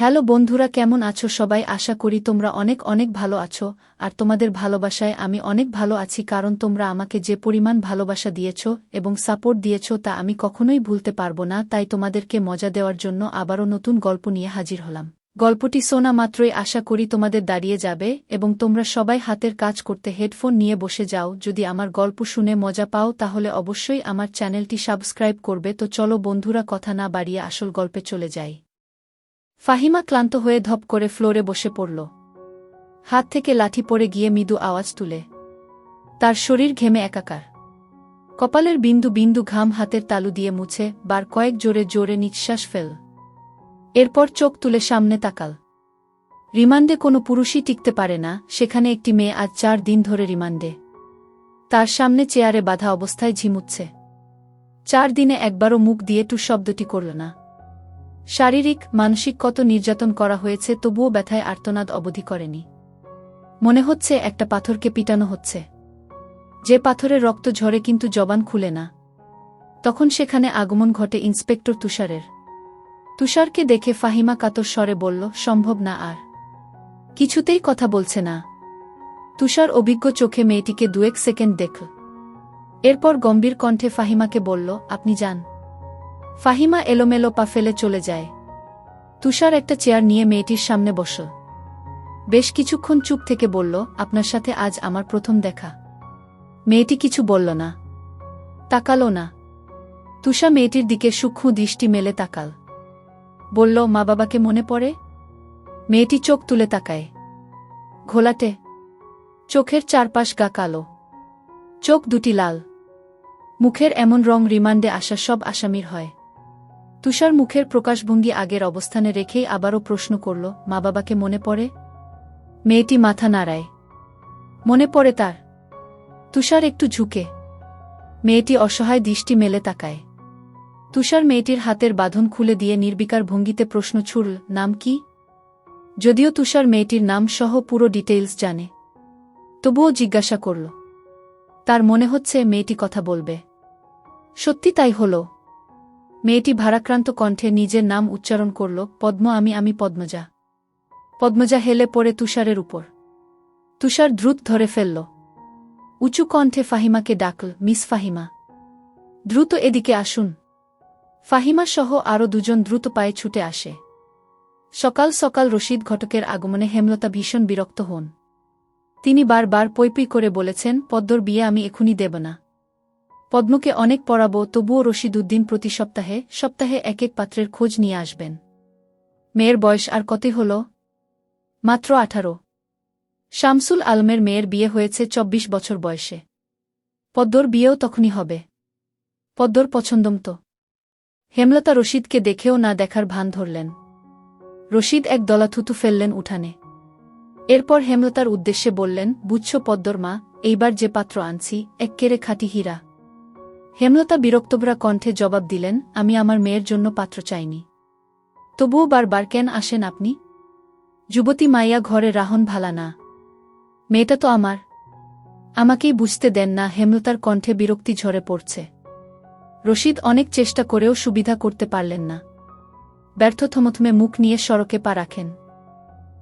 Hello বন্ধুরা, কেমন আছো সবাই? আশা করি তোমরা অনেক অনেক ভালো আছো, আর তোমাদের ভালোবাসায় আমি অনেক ভালো আছি, কারণ তোমরা আমাকে যে পরিমাণ ভালোবাসা দিয়েছ এবং সাপোর্ট দিয়েছ তা আমি কখনোই ভুলতে পারব না, তাই তোমাদেরকে মজা দেওয়ার জন্য আবারও নতুন গল্প নিয়ে হাজির হলাম। গল্পটি শোনা মাত্রই আশা করি তোমাদের দাঁড়িয়ে যাবে, এবং তোমরা সবাই হাতের কাজ করতে হেডফোন নিয়ে বসে যাও। যদি আমার গল্প শুনে মজা পাও, তাহলে অবশ্যই আমার চ্যানেলটি সাবস্ক্রাইব করবে। তো চলো বন্ধুরা, কথা না বাড়িয়ে আসল গল্পে চলে যাই। ফাহিমা ক্লান্ত হয়ে ধপ করে ফ্লোরে বসে পড়ল। হাত থেকে লাঠি পড়ে গিয়ে মৃদু আওয়াজ তুলে। তার শরীর ঘেমে একাকার। কপালের বিন্দু বিন্দু ঘাম হাতের তালু দিয়ে মুছে বার কয়েক জোরে জোরে নিঃশ্বাস ফেল। এরপর চোখ তুলে সামনে তাকাল। রিমান্ডে কোনো পুরুষই টিকতে পারে না, সেখানে একটি মেয়ে আজ চার দিন ধরে রিমান্ডে। তার সামনে চেয়ারে বাধা অবস্থায় ঝিমুচ্ছে। চার দিনে একবারও মুখ দিয়ে টু শব্দটি করল না। শারীরিক, মানসিক কত নির্যাতন করা হয়েছে তবুও ব্যথায় আর্তনাদ অবধি করেনি। মনে হচ্ছে একটা পাথরকে পিটানো হচ্ছে। যে পাথরের রক্ত ঝরে কিন্তু জবান খুলে না। তখন সেখানে আগমন ঘটে ইন্সপেক্টর তুষারের। তুষারকে দেখে ফাহিমা কাতর স্বরে বলল, সম্ভব না আর। কিছুতেই কথা বলছে না। তুষার অভিজ্ঞ চোখে মেয়েটিকে দুয়েক সেকেন্ড দেখল এরপর গম্ভীর কণ্ঠে ফাহিমাকে বলল, আপনি যান। ফাহিমা এলোমেলো পা ফেলে চলে যায়। তুষার একটা চেয়ার নিয়ে মেয়েটির সামনে বসল বেশ কিছুক্ষণ চুপ থেকে বলল, আপনার সাথে আজ আমার প্রথম দেখা। মেয়েটি কিছু বলল না। তাকালো না। তুষা মেয়েটির দিকে সূক্ষ্ম দৃষ্টি মেলে তাকাল। বলল, মা বাবাকে মনে পড়ে? মেয়েটি চোখ তুলে তাকায়। ঘোলাটে। চোখের চারপাশ গা কালো। চোখ দুটি লাল। মুখের এমন রং রিমান্ডে আসা সব আসামির হয়। তুষার মুখের প্রকাশভঙ্গি আগের অবস্থানে রেখেই আবারও প্রশ্ন করল, মা বাবাকে মনে পড়ে? মেয়েটি মাথা নাড়ায়। মনে পড়ে তার। তুষার একটু ঝুঁকে। মেয়েটি অসহায় দৃষ্টি মেলে তাকায়। তুষার মেয়েটির হাতের বাঁধন খুলে দিয়ে নির্বিকার ভঙ্গিতে প্রশ্ন ছুড়ল, নাম কি? যদিও তুষার মেয়েটির নাম সহ পুরো ডিটেইলস জানে। তবুও জিজ্ঞাসা করল। তার মনে হচ্ছে মেয়েটি কথা বলবে। সত্যি তাই হল। মেয়েটি ভারাক্রান্ত কণ্ঠে নিজের নাম উচ্চারণ করল, পদ্ম, আমি আমি পদ্মজা। পদ্মজা হেলে পড়ে তুষারের উপর। তুষার দ্রুত ধরে ফেলল। উঁচু কণ্ঠে ফাহিমাকে ডাকল, মিস ফাহিমা, দ্রুত এদিকে আসুন। ফাহিমা সহ আরও দুজন দ্রুত পায়ে ছুটে আসে। সকাল সকাল রশিদ ঘটকের আগমনে হেমলতা ভীষণ বিরক্ত হন। তিনি বারবার পৈপই করে বলেছেন, পদ্মর বিয়ে আমি এখুনি দেব না। পদ্মকে অনেক পড়াব, তবুও রশিদ উদ্দিন প্রতি সপ্তাহে সপ্তাহে এক এক পাত্রের খোঁজ নিয়ে আসবেন। মেয়ের বয়স আর কতই হল? মাত্র আঠারো। শামসুল আলমের মেয়ের বিয়ে হয়েছে চব্বিশ বছর বয়সে। পদ্মর বিয়েও তখনই হবে। পদ্মর পছন্দম তো। হেমলতা রশিদকে দেখেও না দেখার ভান ধরলেন। রশিদ এক দলা থুতু ফেললেন উঠানে। এরপর হেমলতার উদ্দেশ্যে বললেন, বুঝছ পদ্মর মা, এইবার যে পাত্র আনছি, এক্কেরে খাঁটি হীরা। হেমলতা বিরক্তভরা কণ্ঠে জবাব দিলেন, আমি আমার মেয়ের জন্য পাত্র চাইনি। তবুও বারবার কেন আসেন আপনি? যুবতী মাইয়া ঘরে রাহন ভালা না। মেয়েটা তো আমার। আমাকেই বুঝতে দেন না হেমলতার কণ্ঠে বিরক্তি ঝরে পড়ছে। রশিদ অনেক চেষ্টা করেও সুবিধা করতে পারলেন না। ব্যর্থ থমথমে মুখ নিয়ে সড়কে পা রাখেন।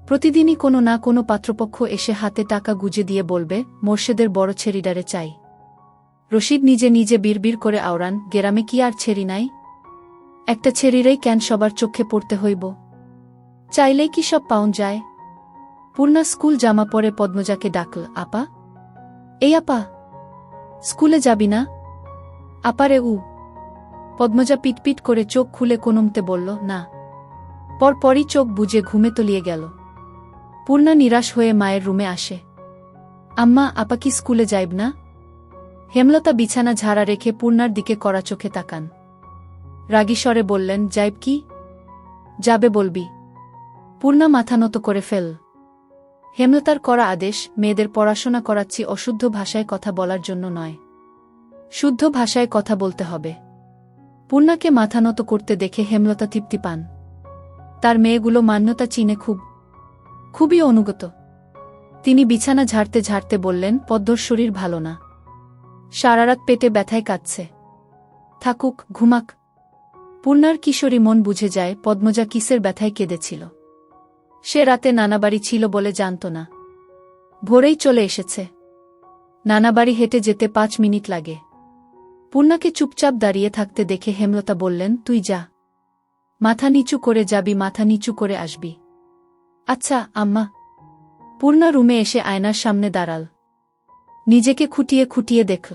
প্রতিদিনই কোনো না কোনো পাত্রপক্ষ এসে হাতে টাকা গুজে দিয়ে বলবে, মোর্শেদের বড় ছেড়িডারে চাই। রশিদ নিজে নিজে বিড়বিড় করে আওড়ান, গেরামে কি আর ছেড়ি নাই? একটা ছেড়িরেই কেন সবার চোখে পড়তে হইব? চাইলেই কি সব পাউন যায়? পূর্ণা স্কুল জামা পরে পদ্মজাকে ডাকল, আপা? এই আপা, স্কুলে যাবি না? আপারে উ। পদ্মজা পিটপিট করে চোখ খুলে কোনমতে বলল, না। পরপরই চোখ বুঝে ঘুমে তলিয়ে গেল। পূর্ণা নিরাশ হয়ে মায়ের রুমে আসে। আম্মা, আপা কি স্কুলে যাইব না? হেমলতা বিছানা ঝাড়া রেখে পূর্ণার দিকে কড়া চোখে তাকান। রাগীস্বরে বললেন, যাইব কি? যাবে বলবি। পূর্ণা মাথা নত করে ফেল। হেমলতার করা আদেশ, মেয়েদের পড়াশোনা করাচ্ছি অশুদ্ধ ভাষায় কথা বলার জন্য নয়। শুদ্ধ ভাষায় কথা বলতে হবে। পূর্ণাকে মাথা নত করতে দেখে হেমলতা তৃপ্তি পান। তার মেয়েগুলো মান্যতা চিনে খুব, খুবই অনুগত। তিনি বিছানা ঝাড়তে ঝাড়তে বললেন, পদ্মর শরীর ভালো না। সারারাত পেটে ব্যথায় কাটছে থাকুক, ঘুমাক। পূর্ণার কিশোরী মন বুঝে যায় পদ্মজা কিসের ব্যথায় কেঁদেছিল। সে রাতে নানাবাড়ি ছিল বলে জানত না। ভোরেই চলে এসেছে। নানাবাড়ি হেঁটে যেতে পাঁচ মিনিট লাগে। পূর্ণাকে চুপচাপ দাঁড়িয়ে থাকতে দেখে হেমলতা বললেন, তুই যা। মাথা নিচু করে যাবি, মাথা নিচু করে আসবি। আচ্ছা আম্মা। পূর্ণা রুমে এসে আয়নার সামনে দাঁড়াল। নিজেকে খুঁটিয়ে খুঁটিয়ে দেখল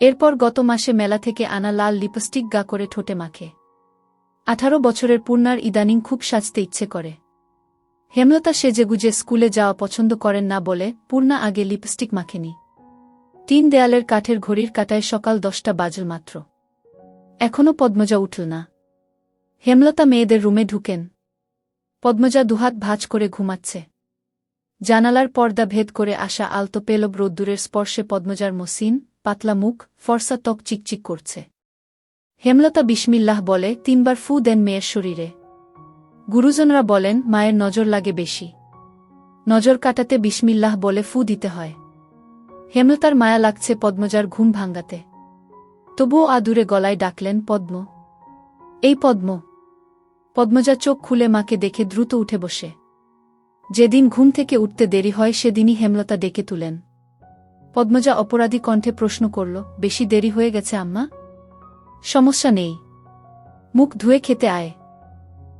এরপর গত মাসে মেলা থেকে আনা লাল লিপস্টিক গা করে ঠোঁটে মাখে। আঠারো বছরের পূর্ণার ইদানিং খুব সাজতে ইচ্ছে করে। হেমলতা সেজেগুজে স্কুলে যাওয়া পছন্দ করেন না বলে পূর্ণা আগে লিপস্টিক মাখেনি। তিন দেয়ালের কাঠের ঘড়ির কাটায় সকাল দশটা বাজল মাত্র। এখনও পদ্মজা উঠল না। হেমলতা মেয়েদের রুমে ঢুকেন। পদ্মজা দুহাত ভাজ করে ঘুমাচ্ছে। জানালার পর্দা ভেদ করে আসা আলতো পেলব রোদ্দুরের স্পর্শে পদ্মজার মসিন পাতলা মুখ, ফর্সা ত্বক চিকচিক করছে। হেমলতা বিসমিল্লাহ বলে, তিনবার ফু দেন মেয়ের শরীরে। গুরুজনরা বলেন, মায়ের নজর লাগে বেশি। নজর কাটাতে বিসমিল্লাহ বলে, ফু দিতে হয়। হেমলতার মায়া লাগছে পদ্মজার ঘুম ভাঙ্গাতে। তবুও আদুরে গলায় ডাকলেন, পদ্ম, এই পদ্ম। পদ্মজা চোখ খুলে মাকে দেখে দ্রুত উঠে বসে। যেদিন ঘুম থেকে উঠতে দেরি হয় সেদিনই হেমলতা ডেকে তুলেন। পদ্মজা অপরাধী কণ্ঠে প্রশ্ন করল, বেশি দেরি হয়ে গেছে আম্মা? সমস্যা নেই। মুখ ধুয়ে খেতে আয়।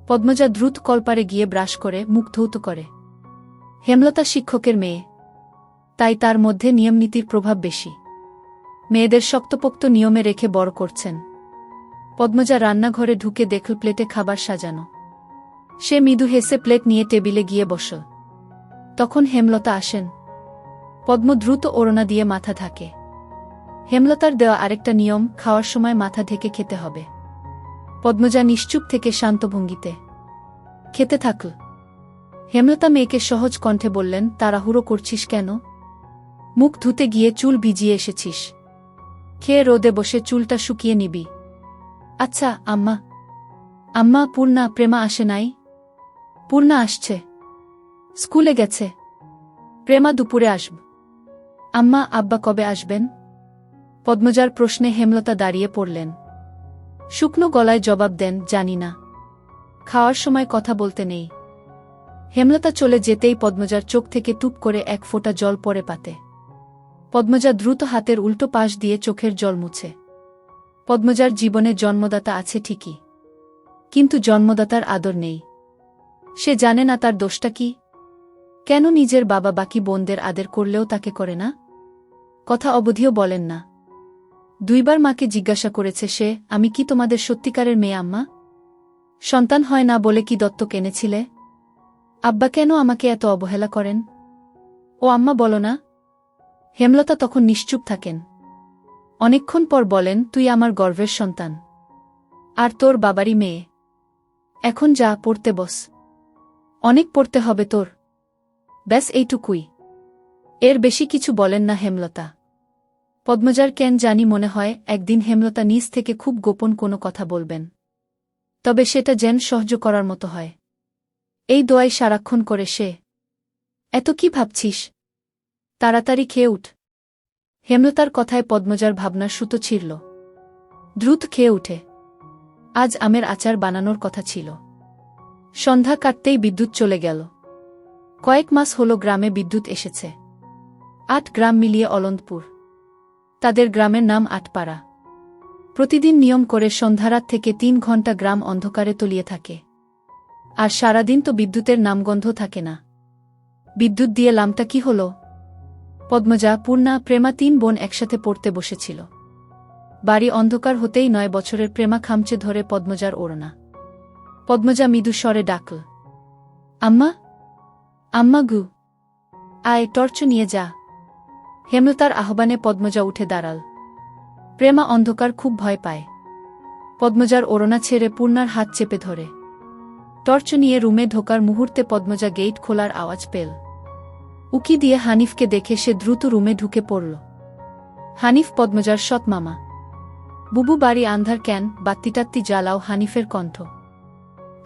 পদ্মজা দ্রুত কলপারে গিয়ে ব্রাশ করে মুখ ধৌত করে। হেমলতা শিক্ষকের মেয়ে। তাই তার মধ্যে নিয়মনীতির প্রভাব বেশি। মেয়েদের শক্তপোক্ত নিয়মে রেখে বড় করছেন। পদ্মজা রান্নাঘরে ঢুকে দেখল প্লেটে খাবার সাজানো। সে মৃদু হেসে প্লেট নিয়ে টেবিলে গিয়ে বসল তখন হেমলতা আসেন। পদ্ম দ্রুত ওড়না দিয়ে মাথা থাকে হেমলতার দেওয়া আরেকটা নিয়ম, খাওয়ার সময় মাথা ঢেকে খেতে হবে। পদ্মজা নিশ্চুপ থেকে শান্ত ভঙ্গিতে। খেতে থাকল হেমলতা মেয়েকে সহজ কণ্ঠে বললেন, তাড়াহুড়ো করছিস কেন? মুখ ধুতে গিয়ে চুল ভিজিয়ে এসেছিস। খেয়ে রোদে বসে চুলটা শুকিয়ে নিবি। আচ্ছা আম্মা। আম্মা, পূর্ণা, প্রেমা আসে নাই? পূর্ণা আসছে। স্কুলে গেছে। প্রেমা দুপুরে আসব। আম্মা, আব্বা কবে আসবেন? পদ্মজার প্রশ্নে হেমলতা দাঁড়িয়ে পড়লেন। শুকনো গলায় জবাব দেন, জানি না। খাওয়ার সময় কথা বলতে নেই। হেমলতা চলে যেতেই পদ্মজার চোখ থেকে টুপ করে এক ফোঁটা জল পড়ে পাতে। পদ্মজা দ্রুত হাতের উল্টো পাশ দিয়ে চোখের জল মুছে। পদ্মজার জীবনে জন্মদাতা আছে ঠিকই। কিন্তু জন্মদাতার আদর নেই। সে জানে না তার দোষটা কি। কেন নিজের বাবা বাকি বোনদের আদের করলেও তাকে করে না? কথা অবধিও বলেন না। দুইবার মাকে জিজ্ঞাসা করেছে সে, আমি কি তোমাদের সত্যিকারের মেয়ে আম্মা? সন্তান হয় না বলে কি দত্তক এনেছিলে? আব্বা কেন আমাকে এত অবহেলা করেন? ও আম্মা বলো না। হেমলতা তখন নিশ্চুপ থাকেন। অনেকক্ষণ পর বলেন, তুই আমার গর্ভের সন্তান। আর তোর বাবারই মেয়ে। এখন যা, পড়তে বস। অনেক পড়তে হবে তোর। ব্যাস এইটুকুই। এর বেশি কিছু বলেন না হেমলতা। পদ্মজার কেন জানি মনে হয় একদিন হেমলতা নিজ থেকে খুব গোপন কোনো কথা বলবেন। তবে সেটা যেন সহ্য করার মতো হয়। এই দোয়াই সারাক্ষণ করে সে, এত কি ভাবছিস? তাড়াতাড়ি খেয়ে উঠ। হেমলতার কথায় পদ্মজার ভাবনার সুতো ছিঁড়ল। দ্রুত খেয়ে উঠে। আজ আমের আচার বানানোর কথা ছিল। সন্ধ্যা কাটতেই বিদ্যুৎ চলে গেল। কয়েক মাস হল গ্রামে বিদ্যুৎ এসেছে। আট গ্রাম মিলিয়ে অলন্দপুর। তাদের গ্রামের নাম আটপাড়া। প্রতিদিন নিয়ম করে সন্ধ্যারাত থেকে তিন ঘণ্টা গ্রাম অন্ধকারে তলিয়ে থাকে। আর সারাদিন তো বিদ্যুতের নামগন্ধ থাকে না। বিদ্যুৎ দিয়ে লামটা কি হল? পদ্মজা, পূর্ণা, প্রেমা তিন বোন একসাথে পড়তে বসেছিল। বাড়ি অন্ধকার হতেই নয় বছরের প্রেমা খামচে ধরে পদ্মজার ওড়না। পদ্মজা মৃদু স্বরে ডাকল, আম্মা আম্মা গু, আয় টর্চ নিয়ে যা। হেমলতার আহ্বানে পদ্মজা উঠে দাঁড়াল। প্রেমা অন্ধকার খুব ভয় পায়। পদ্মজার ওড়না ছেড়ে পূর্ণার হাত চেপে ধরে। টর্চ নিয়ে রুমে ঢোকার মুহূর্তে পদ্মজা গেট খোলার আওয়াজ পেল। উকি দিয়ে হানিফকে দেখে সে দ্রুত রুমে ঢুকে পড়ল। হানিফ পদ্মজার সৎ মামা। বুবু বাড়ি আন্ধার ক্যান বাত্তিটাত্তি জ্বালাও হানিফের কণ্ঠ।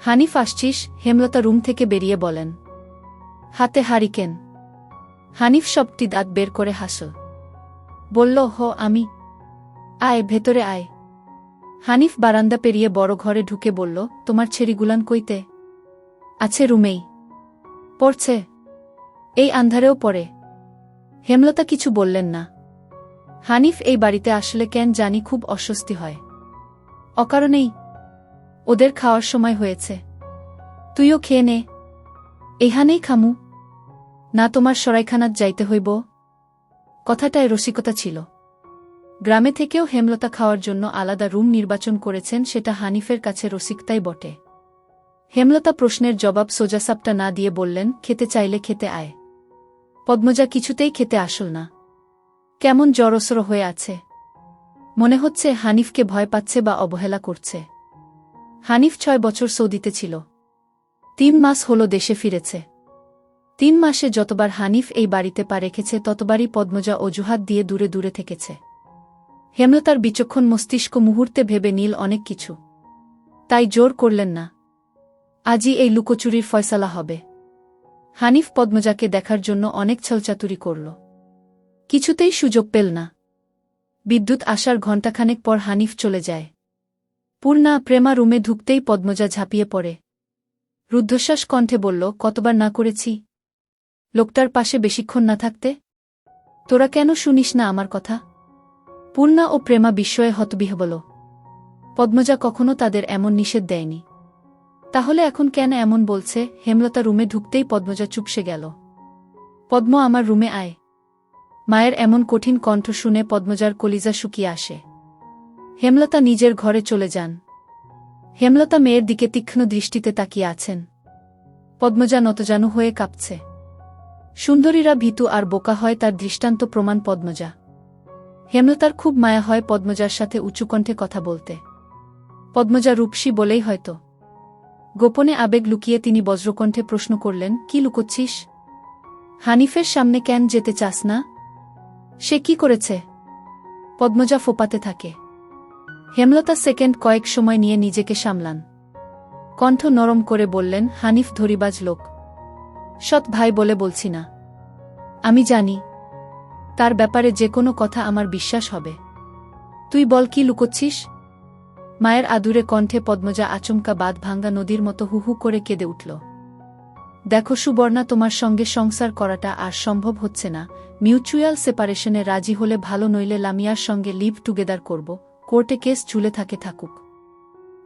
হানিফ, আসছিস? হেমলতা রুম থেকে বেরিয়ে বলেন। হাতে হারিকেন। হানিফ সবটি দাঁত বের করে হাসল। বলল, হ, আমি। আয়, ভেতরে আয়। হানিফ বারান্দা পেরিয়ে বড় ঘরে ঢুকে বলল, তোমার ছেড়িগুলান কইতে? আছে রুমেই। পড়ছে? এই আন্ধারেও পড়ে। হেমলতা কিছু বললেন না। হানিফ, এই বাড়িতে আসলে কেন জানি খুব অস্বস্তি হয়। অকারণেই ওদের খাওয়ার সময় হয়েছে। তুইও খেয়ে নে। এখানেই খামু। না তোমার সরাইখানাত যাইতে হইব। কথাটায় রসিকতা ছিল। গ্রামে থেকেও হেমলতা খাওয়ার জন্য আলাদা রুম নির্বাচন করেছেন সেটা হানিফের কাছে রসিকতাই বটে। হেমলতা প্রশ্নের জবাব সোজাসাপটা না দিয়ে বললেন, খেতে চাইলে খেতে আয়। পদ্মজা কিছুতেই খেতে আসল না। কেমন জড়সড় হয়ে আছে। মনে হচ্ছে হানিফকে ভয় পাচ্ছে বা অবহেলা করছে। হানিফ ছয় বছর সৌদিতে ছিল। তিন মাস হল দেশে ফিরেছে। তিন মাসে যতবার হানিফ এই বাড়িতে পা রেখেছে, ততবারই পদ্মজা অজুহাত দিয়ে দূরে দূরে থেকেছে। হেমলতার বিচক্ষণ মস্তিষ্ক মুহূর্তে ভেবে নীল অনেক কিছু। তাই জোর করলেন না। আজই এই লুকোচুরির ফয়সালা হবে। হানিফ পদ্মজাকে দেখার জন্য অনেক ছলচাতুরি করল। কিছুতেই সুযোগ পেল না। বিদ্যুৎ আসার ঘণ্টাখানেক পর হানিফ চলে যায়। পূর্ণা প্রেমা রুমে ঢুকতেই পদ্মজা ঝাঁপিয়ে পড়ে। রুদ্ধশ্বাস কণ্ঠে বলল, কতবার না করেছি? লোকটার পাশে বেশিক্ষণ না থাকতে? তোরা কেন শুনিস না আমার কথা? পূর্ণা ও প্রেমা বিস্ময়ে হতবিহবল পদ্মজা কখনো তাদের এমন নিষেধ দেয়নি। তাহলে এখন কেন এমন বলছে? হেমলতা রুমে ঢুকতেই পদ্মজা চুপসে গেল। পদ্ম আমার রুমে আয়। মায়ের এমন কঠিন কণ্ঠ শুনে পদ্মজার কলিজা শুকিয়ে আসে। হেমলতা নিজের ঘরে চলে যান। হেমলতা মেয়ের দিকে তীক্ষ্ণ দৃষ্টিতে তাকিয়ে আছেন। পদ্মজা নতজানু হয়ে কাঁপছে। সুন্দরীরা ভীতু আর বোকা হয় তার দৃষ্টান্ত প্রমাণ পদ্মজা। হেমলতার খুব মায়া হয় পদ্মজার সাথে উঁচু কণ্ঠে কথা বলতে। পদ্মজা রূপসী বলেই হয়তো। গোপনে আবেগ লুকিয়ে তিনি বজ্রকণ্ঠে প্রশ্ন করলেন, কি লুকোচ্ছিস? হানিফের সামনে কেন যেতে চাস না? সে কি করেছে? পদ্মজা ফোপাতে থাকে। হেমলতা সেকেন্ড কয়েক সময় নিয়ে নিজেকে সামলান। কণ্ঠ নরম করে বললেন, হানিফ ধরিবাজ লোক। সৎ ভাই বলে বলছি না। আমি জানি। তার ব্যাপারে যে কোনো কথা আমার বিশ্বাস হবে। তুই বল, কি লুকোচ্ছিস? মায়ের আদুরে কণ্ঠে পদ্মজা আচমকা বাদ ভাঙ্গা নদীর মতো হুহু করে কেঁদে উঠল। দেখো সুবর্ণা, তোমার সঙ্গে সংসার করাটা আর সম্ভব হচ্ছে না। মিউচুয়াল সেপারেশনে রাজি হলে ভালো, নইলে লামিয়ার সঙ্গে লিভ টুগেদার করব। কোর্টে কেস ঝুলে থাকে থাকুক।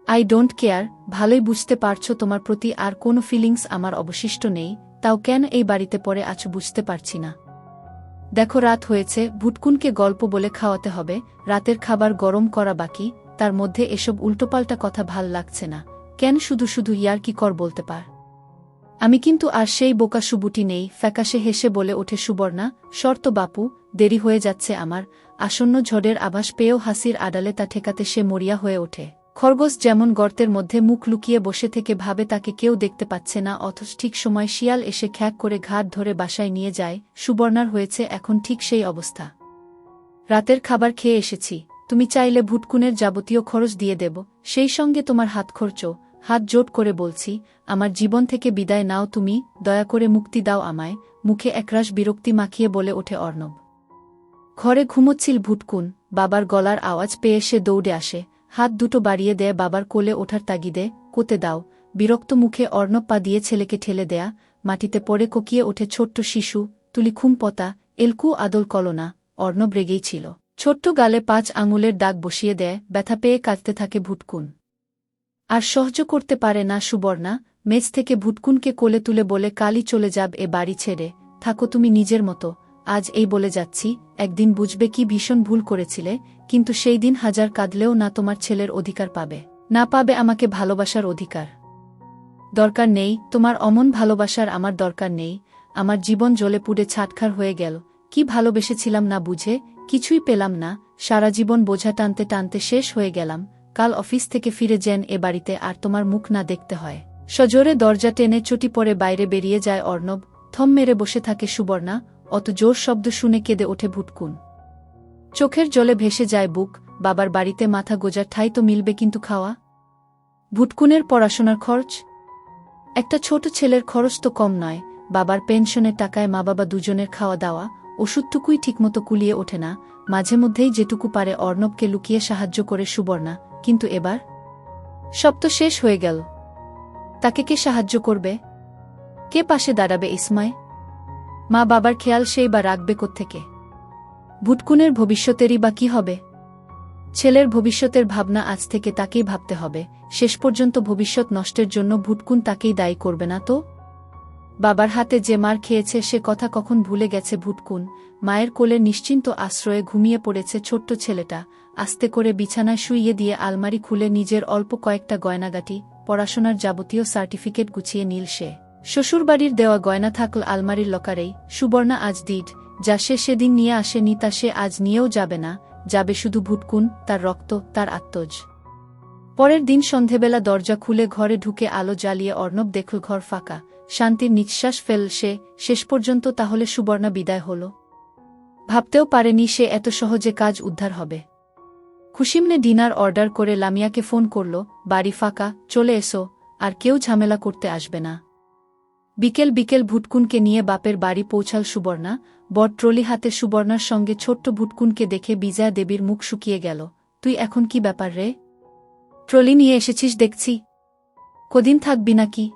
আই ডোন্ট কেয়ার ভালোই বুঝতে পারছ তোমার প্রতি আর কোনো ফিলিংস আমার অবশিষ্ট নেই, তাও কেন এই বাড়িতে পড়ে আছো বুঝতে পারছি না। দেখো রাত হয়েছে, ভুটকুনকে গল্প বলে খাওয়াতে হবে, রাতের খাবার গরম করা বাকি, তার মধ্যে এসব উল্টোপাল্টা কথা ভালো লাগছে না, কেন শুধু শুধু ইয়ার কি কর বলতে পার। আমি কিন্তু আর সেই বোকা সুবুটি নেই, ফ্যাকাশে হেসে বলে ওঠে সুবর্ণা, শর্ত বাপু, দেরি হয়ে যাচ্ছে আমার আসন্ন ঝড়ের আভাস পেয়েও হাসির আড়ালে তা ঠেকাতে সে মরিয়া হয়ে ওঠে। খরগোশ যেমন গর্তের মধ্যে মুখ লুকিয়ে বসে থেকে ভাবে তাকে কেউ দেখতে পাচ্ছে না, অথচ ঠিক সময় শিয়াল এসে খ্যাক করে ঘাট ধরে বাসায় নিয়ে যায়, সুবর্ণার হয়েছে এখন ঠিক সেই অবস্থা। রাতের খাবার খেয়ে এসেছি, তুমি চাইলে ভুটকুনের যাবতীয় খরচ দিয়ে দেব, সেই সঙ্গে তোমার হাত খরচ হাত জোট করে বলছি, আমার জীবন থেকে বিদায় নাও তুমি, দয়া করে মুক্তি দাও আমায়, মুখে একরাশ বিরক্তি মাখিয়ে বলে ওঠে অর্ণব। ঘরে ঘুমোচ্ছিল ভুটকুন, বাবার গলার আওয়াজ পেয়ে সে দৌড়ে আসে, হাত দুটো বাড়িয়ে দেয় বাবার কোলে ওঠার তাগিদে, কোতে দাও। বিরক্ত মুখে অর্ণব পা দিয়ে ছেলেকে ঠেলে দেয়া, মাটিতে পড়ে কোকিয়ে ওঠে ছোট্ট শিশু, তুলি খুমপতা এলকু আদল কলনা অর্ণব রেগেই ছিল। ছোট্ট গালে পাঁচ আঙুলের দাগ বসিয়ে দেয়, ব্যথা পেয়ে কাঁদতে থাকে ভুটকুন। আর সহ্য করতে পারে না সুবর্ণা, মেজ থেকে ভুটকুনকে কোলে তুলে বলে কালই চলে যাব এ বাড়ি ছেড়ে, থাকো তুমি নিজের মতো। আজ এই বলে যাচ্ছি, একদিন বুঝবে কি ভীষণ ভুল করেছিলে, কিন্তু সেই দিন হাজার কাঁদলেও না তোমার ছেলের অধিকার পাবে, না পাবে আমাকে ভালোবাসার অধিকার। দরকার নেই, তোমার অমন ভালোবাসার আমার দরকার নেই, আমার জীবন জ্বলে পুড়ে ছাটখার হয়ে গেল, কি ভালোবেসেছিলাম না বুঝে, কিছুই পেলাম না, সারা জীবন বোঝা টানতে টানতে শেষ হয়ে গেলাম, কাল অফিস থেকে ফিরে যেন এ বাড়িতে আর তোমার মুখ না দেখতে হয়। সজোরে দরজা টেনে চটি পরে বাইরে বেরিয়ে যায় অর্ণব, থম মেরে বসে থাকে সুবর্ণা অত জোর শব্দ শুনে কেঁদে ওঠে ভুটকুন। চোখের জলে ভেসে যায় বুক, বাবার বাড়িতে মাথা গোজার ঠাই তো মিলবে কিন্তু খাওয়া? ভুটকুনের পড়াশোনার খরচ? একটা ছোট ছেলের খরচ তো কম নয়, বাবার পেনশনের টাকায় মা বাবা দুজনের খাওয়া দাওয়া, ওষুধটুকুই ঠিকমতো কুলিয়ে ওঠে না, মাঝে মধ্যেই যেটুকু পারে অর্ণবকে লুকিয়ে সাহায্য করে সুবর্ণা, কিন্তু এবার? সব তো শেষ হয়ে গেল। তাকে কে সাহায্য করবে? কে পাশে দাঁড়াবে ইসময় মা বাবার খেয়াল সেই বা রাখবে কোত্থেকে? ভুটকুনের ভবিষ্যতেরই বা কি হবে? ছেলের ভবিষ্যতের ভাবনা আজ থেকে তাকেই ভাবতে হবে, শেষ পর্যন্ত ভবিষ্যৎ নষ্টের জন্য ভুটকুন তাকেই দায়ী করবে না তো? বাবার হাতে যে মার খেয়েছে সে কথা কখন ভুলে গেছে ভুটকুন, মায়ের কোলে নিশ্চিন্ত আশ্রয়ে ঘুমিয়ে পড়েছে ছোট্ট ছেলেটা, আস্তে করে বিছানায় শুইয়ে দিয়ে আলমারি খুলে নিজের অল্প কয়েকটা গয়নাগাটি, পড়াশোনার যাবতীয় সার্টিফিকেট গুছিয়ে নীল সে। শ্বশুরবাড়ির দেওয়া গয়না থাকল আলমারির লকারেই, সুবর্ণা আজ দিড, যা সে সেদিন নিয়ে আসেনি তা সে আজ নিয়েও যাবে না, যাবে শুধু ভুটকুন, তার রক্ত, তার আত্মজ। পরের দিন সন্ধেবেলা দরজা খুলে ঘরে ঢুকে আলো জ্বালিয়ে অর্ণব দেখল ঘর ফাঁকা, শান্তির নিঃশ্বাস ফেল সে, শেষ পর্যন্ত তাহলে সুবর্ণা বিদায় হল। ভাবতেও পারেনি সে এত সহজে কাজ উদ্ধার হবে। খুশিমনে ডিনার অর্ডার করে লামিয়াকে ফোন করল, বাড়ি ফাঁকা, চলে এসো, আর কেউ ঝামেলা করতে আসবে না। বিকেল বিকেল ভুটকুনকে নিয়ে বাপের বাড়ি পৌঁছাল সুবর্ণা। বট ট্রলি হাতে সুবর্ণার সঙ্গে ছোট্ট ভুটকুনকে দেখে বিজয়া দেবীর মুখ শুকিয়ে গেল। তুই এখন কি ব্যাপার রে? ট্রলি নিয়ে এসেছিস, দেখছি। কদিন থাকবি নাকি?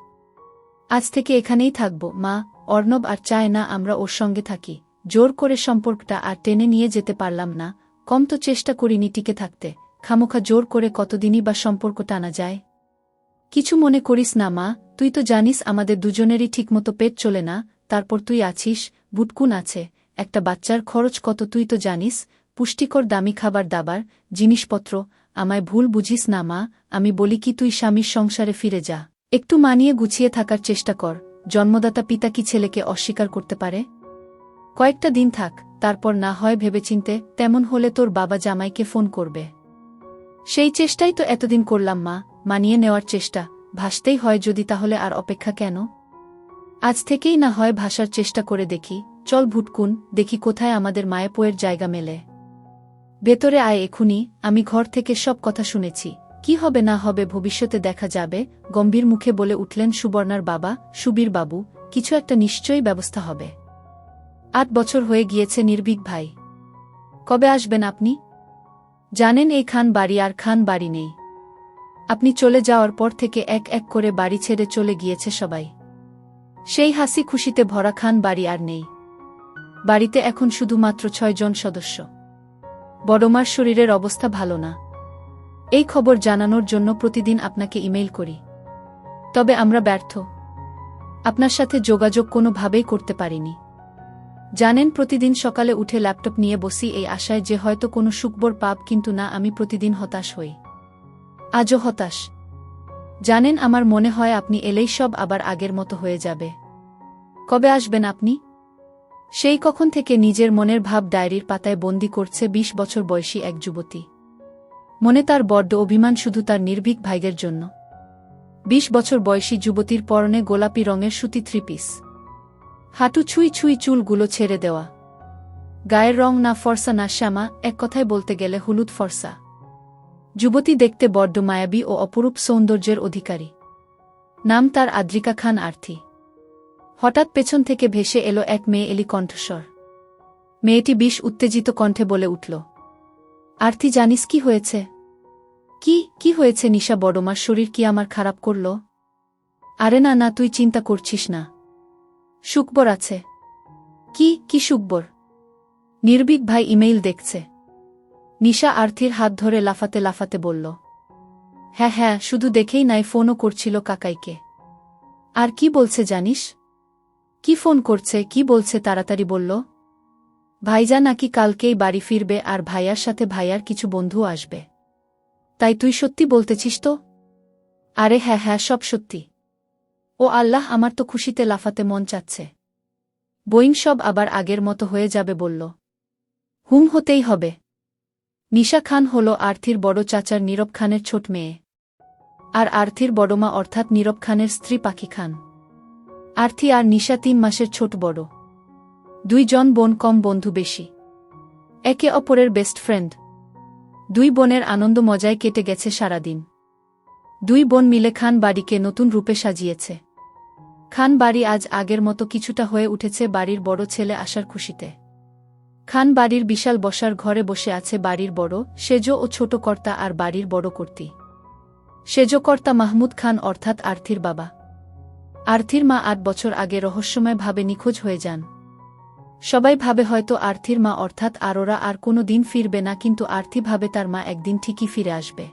আজ থেকে এখানেই থাকব, মা। অর্ণব আর চায় না আমরা ওর সঙ্গে থাকি। জোর করে সম্পর্কটা আর টেনে নিয়ে যেতে পারলাম না। কম তো চেষ্টা করিনি টিকে থাকতে। খামোখা জোর করে কতদিনই বা সম্পর্ক টানা যায়? কিছু মনে করিস না, মা। তুই তো জানিস আমাদের দুজনেরই ঠিকমতো পেট চলে না, তারপর তুই আছিস, বুটকুন আছে, একটা বাচ্চার খরচ কত তুই তো জানিস, পুষ্টিকর দামি খাবার দাবার, জিনিসপত্র, আমায় ভুল বুঝিস না মা, আমি বলি কি তুই স্বামীর সংসারে ফিরে যা। একটু মানিয়ে গুছিয়ে থাকার চেষ্টা কর, জন্মদাতা পিতা কি ছেলেকে অস্বীকার করতে পারে? কয়েকটা দিন থাক, তারপর না হয় ভেবেচিন্তে, তেমন হলে তোর বাবা জামাইকে ফোন করবে। সেই চেষ্টাই তো এতদিন করলাম মা, মানিয়ে নেওয়ার চেষ্টা ভাসতেই হয় যদি তাহলে আর অপেক্ষা কেন? আজ থেকেই না হয় ভাসার চেষ্টা করে দেখি। চল ভুটকুন, দেখি কোথায় আমাদের মায়েপোয়ের জায়গা মেলে। ভেতরে আয় এখুনি, আমি ঘর থেকে সব কথা শুনেছি। কি হবে না হবে ভবিষ্যতে দেখা যাবে, গম্ভীর মুখে বলে উঠলেন সুবর্ণার বাবা, সুবীর বাবু, কিছু একটা নিশ্চয়ই ব্যবস্থা হবে। আট বছর হয়ে গিয়েছে নির্ভীক ভাই। কবে আসবেন আপনি? জানেন এই খান বাড়ি আর খান বাড়ি নেই। আপনি চলে যাওয়ার পর থেকে এক এক করে বাড়ি ছেড়ে চলে গিয়েছে সবাই। সেই হাসি খুশিতে ভরা খান বাড়ি আর নেই। বাড়িতে এখন শুধুমাত্র ছয়জন সদস্য। বড়মার শরীরের অবস্থা ভালো না। এই খবর জানানোর জন্য প্রতিদিন আপনাকে ইমেইল করি। তবে আমরা ব্যর্থ। আপনার সাথে যোগাযোগ কোনোভাবেই করতে পারিনি। জানেন প্রতিদিন সকালে উঠে ল্যাপটপ নিয়ে বসি এই আশায় যে হয়তো কোনো সুকবর পাব, কিন্তু না, আমি প্রতিদিন হতাশ হই। আজও হতাশ। জানেন, আমার মনে হয় আপনি এলেই সব আবার আগের মতো হয়ে যাবে। কবে আসবেন আপনি? সেই কখন থেকে নিজের মনের ভাব ডায়েরির পাতায় বন্দি করছে ২০ বছর বয়সী এক যুবতী। মনে তার বড্ড অভিমান শুধু তার নির্ভীক ভাইগের জন্য। ২০ বছর বয়সী যুবতীর পরনে গোলাপি রঙের সুতি থ্রি পিস হাঁটু ছুঁই ছুঁই চুলগুলো ছেড়ে দেওয়া। গায়ের রং না ফর্সা না শ্যামা, এক কথায় বলতে গেলে হলুদ ফর্সা। যুবতী দেখতে বড্ড মায়াবী ও অপরূপ সৌন্দর্যের অধিকারী। নাম তার আদ্রিকা খান আর্থি। হঠাৎ পেছন থেকে ভেসে এলো এক মেয়ে এলি কণ্ঠস্বর। মেয়েটি বিষ উত্তেজিত কণ্ঠে বলে উঠল, আর্থি, জানিস কি হয়েছে? কি কি হয়েছে নিশা বড়মার শরীর কি আমার খারাপ করল? আরে না না, তুই চিন্তা করছিস না। সুকবর আছে। কি কি সুকবর নির্ভীক ভাই ইমেইল দেখছে। নিশা আর্থির হাত ধরে লাফাতে লাফাতে বলল হ্যাঁ হ্যাঁ শুধু দেখেই নাই, ফোনও করছিল কাকাইকে। আর কি বলছে জানিস? কি ফোন করছে, কি বলছে তাড়াতাড়ি বলল ভাইজা নাকি কালকেই বাড়ি ফিরবে আর ভাইয়ার সাথে ভাইয়ার কিছু বন্ধু আসবে। তাই তুই সত্যি বলতেছিস তো? আরে হ্যাঁ হ্যাঁ সব সত্যি। ও আল্লাহ, আমার তো খুশিতে লাফাতে মন চাচ্ছে। বইন সব আবার আগের মতো হয়ে যাবে বলল, হুম, হতেই হবে। নিশা খান হল আর্থির বড় চাচার নীরব খানের ছোট মেয়ে। আর আর্থির বড়মা অর্থাৎ নীরব খানের স্ত্রী পাখি খান। আর্থি আর নিশা তিন মাসের ছোট বড়। দুইজন বোন কম বন্ধু বেশি। একে অপরের বেস্ট ফ্রেন্ড। দুই বোনের আনন্দ মজায় কেটে গেছে সারাদিন। দুই বোন মিলে খান বাড়িকে নতুন রূপে সাজিয়েছে। খান বাড়ি আজ আগের মতো কিছুটা হয়ে উঠেছে বাড়ির বড় ছেলে আসার খুশিতে। খান বাড়ির বিশাল বসার ঘরে বসে আছে বাড়ির বড়, সেজ ও ছোট কর্তা আর বাড়ির বড় কর্তি। সেজকর্তা মাহমুদ খান অর্থাৎ আর্থির বাবা। আর্থির মা আট বছর আগে রহস্যময়ভাবে নিখোঁজ হয়ে যান। সবাই ভাবে হয়তো আর্থির মা অর্থাৎ আরোরা আর কোনো দিন ফিরবে না, কিন্তু আর্থিভাবে তার মা একদিন ঠিকই ফিরে আসবে।